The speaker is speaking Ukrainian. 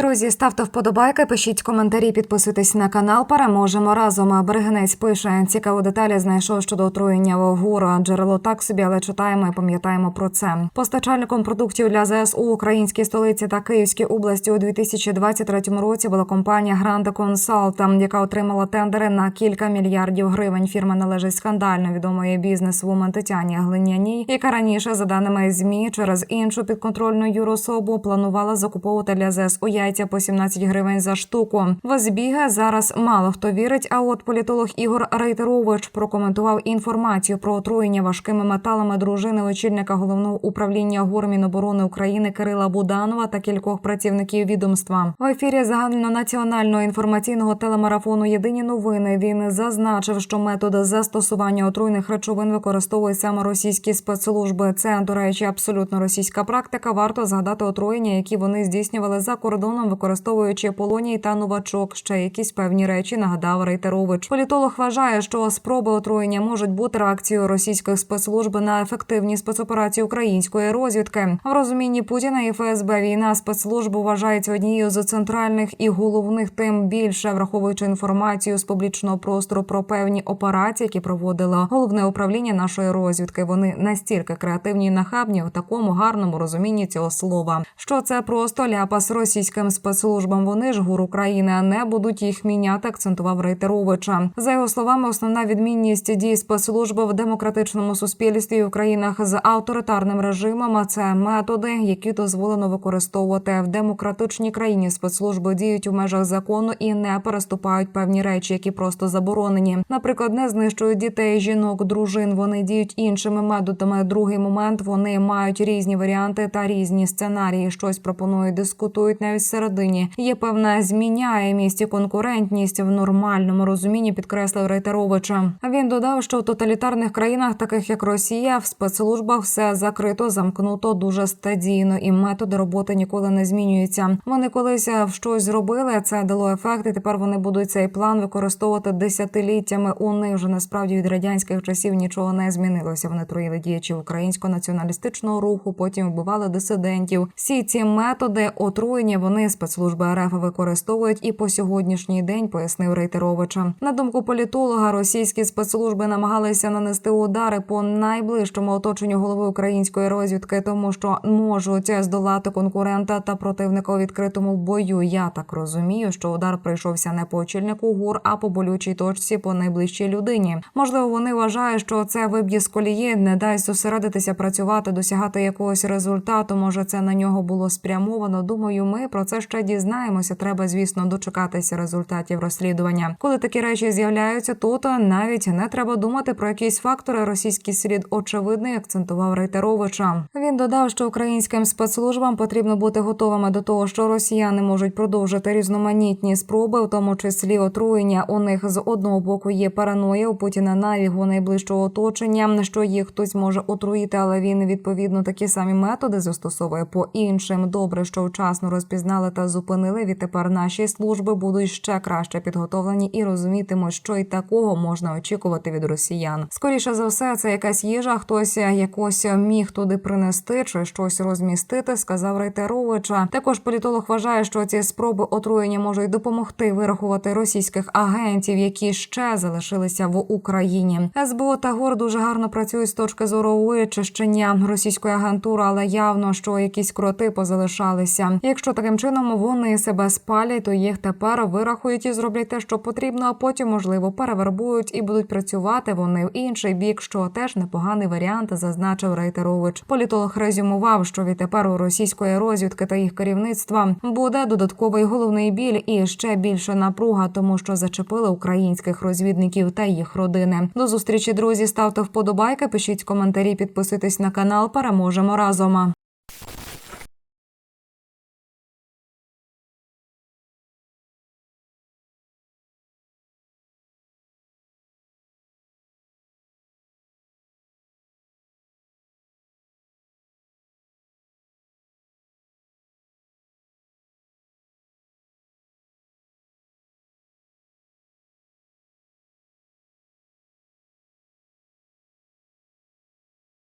Друзі, ставте вподобайки, пишіть коментарі, підписуйтесь на канал. Переможемо разом. Берегинець пише цікаву деталі. Знайшов щодо отруєння вогура. Джерело так собі, але читаємо і пам'ятаємо про це. Постачальником продуктів для ЗСУ українській столиці та Київській області у 2023 році була компанія Гранде Консалта, яка отримала тендери на кілька мільярдів гривень. Фірма належить скандально відомої бізнес-вумен Тетяні Глиняній, яка раніше, за даними змі, через іншу підконтрольну юрособу планувала закуповувати для ЗСУ яйця по 17 гривень за штуку. В збіги зараз мало хто вірить. А от політолог Ігор Рейтерович прокоментував інформацію про отруєння важкими металами дружини очільника головного управління Горміноборони України Кирила Буданова та кількох працівників відомства. В ефірі загальнонаціонального інформаційного телемарафону Єдині новини він зазначив, що метод застосування отруйних речовин використовують саме російські спецслужби. Це, до речі, абсолютно російська практика. Варто згадати отруєння, які вони здійснювали за кордоном, використовуючи полоній та новачок. Ще якісь певні речі нагадав Рейтерович. Політолог вважає, що спроби отруєння можуть бути реакцією російських спецслужб на ефективні спецоперації української розвідки. В розумінні Путіна і ФСБ війна спецслужб вважається однією з центральних і головних, тим більше враховуючи інформацію з публічного простору про певні операції, які проводило головне управління нашої розвідки. Вони настільки креативні і нахабні в такому гарному розумінні цього слова. Що це просто ляпас російським спецслужбам. Вони ж гур України а не будуть їх міняти. Акцентував Рейтеровича. За його словами, основна відмінність дій спецслужби в демократичному суспільстві в країнах з авторитарним режимом. Це методи, які дозволено використовувати в демократичній країні. Спецслужби діють у межах закону і не переступають певні речі, які просто заборонені. Наприклад, не знищують дітей, жінок, дружин. Вони діють іншими методами. Другий момент вони мають різні варіанти та різні сценарії. Щось пропонують, дискутують навіть всередині. Є певна зміняємість і конкурентність в нормальному розумінні, підкреслив Рейтеровича. Він додав, що в тоталітарних країнах, таких як Росія, в спецслужбах все закрито, замкнуто дуже стадійно, і методи роботи ніколи не змінюються. Вони колись в щось зробили, це дало ефект, і тепер вони будуть цей план використовувати десятиліттями. У них вже насправді від радянських часів нічого не змінилося. Вони троїли діячів українського націоналістичного руху, потім вбивали дисидентів. Всі ці методи отруєння вони спецслужби РФ використовують і по сьогоднішній день, пояснив Рейтеровича. На думку політолога, російські спецслужби намагалися нанести удари по найближчому оточенню голови української розвідки, тому що можуть здолати конкурента та противника у відкритому бою. Я так розумію, що удар прийшовся не по очільнику гур, а по болючій точці по найближчій людині. Можливо, вони вважають, що це виб'є з колії, не дасть зосередитися, працювати, досягати якогось результату. Може, це на нього було спрямовано. Думаю, ми про це ще дізнаємося. Треба, звісно, дочекатися результатів розслідування. Коли такі речі з'являються, то то навіть не треба думати про якісь фактори. Російський слід очевидний, акцентував Рейтеровича. Він додав, що українським спецслужбам потрібно бути готовими до того, що росіяни можуть продовжити різноманітні спроби, в тому числі отруєння. У них з одного боку є параноя у Путіна на його найближчого оточення, що їх хтось може отруїти, але він відповідно такі самі методи застосовує по іншим. Добре, що вчасно розпізнали та зупинили. Відтепер наші служби будуть ще краще підготовлені і розумітимуть, що й такого можна очікувати від росіян. Скоріше за все, це якась їжа, хтось якось міг туди принести чи щось розмістити, сказав Рейтеровича. Також політолог вважає, що ці спроби отруєння можуть допомогти вирахувати російських агентів, які ще залишилися в Україні. СБУ та ГОР дуже гарно працюють з точки зору вичищення російської агентури, але явно, що якісь кроти позалишалися. Якщо таким чином вони себе спалять, то їх тепер вирахують і зроблять те, що потрібно, а потім можливо перевербують і будуть працювати вони в інший бік, що теж непоганий варіант, зазначив Рейтерович. Політолог резюмував, що відтепер у російської розвідки та їх керівництва буде додатковий головний біль і ще більше напруга, тому що зачепили українських розвідників та їх родини. До зустрічі, друзі. Ставте вподобайки, пишіть коментарі, підписуйтесь на канал. Переможемо разом.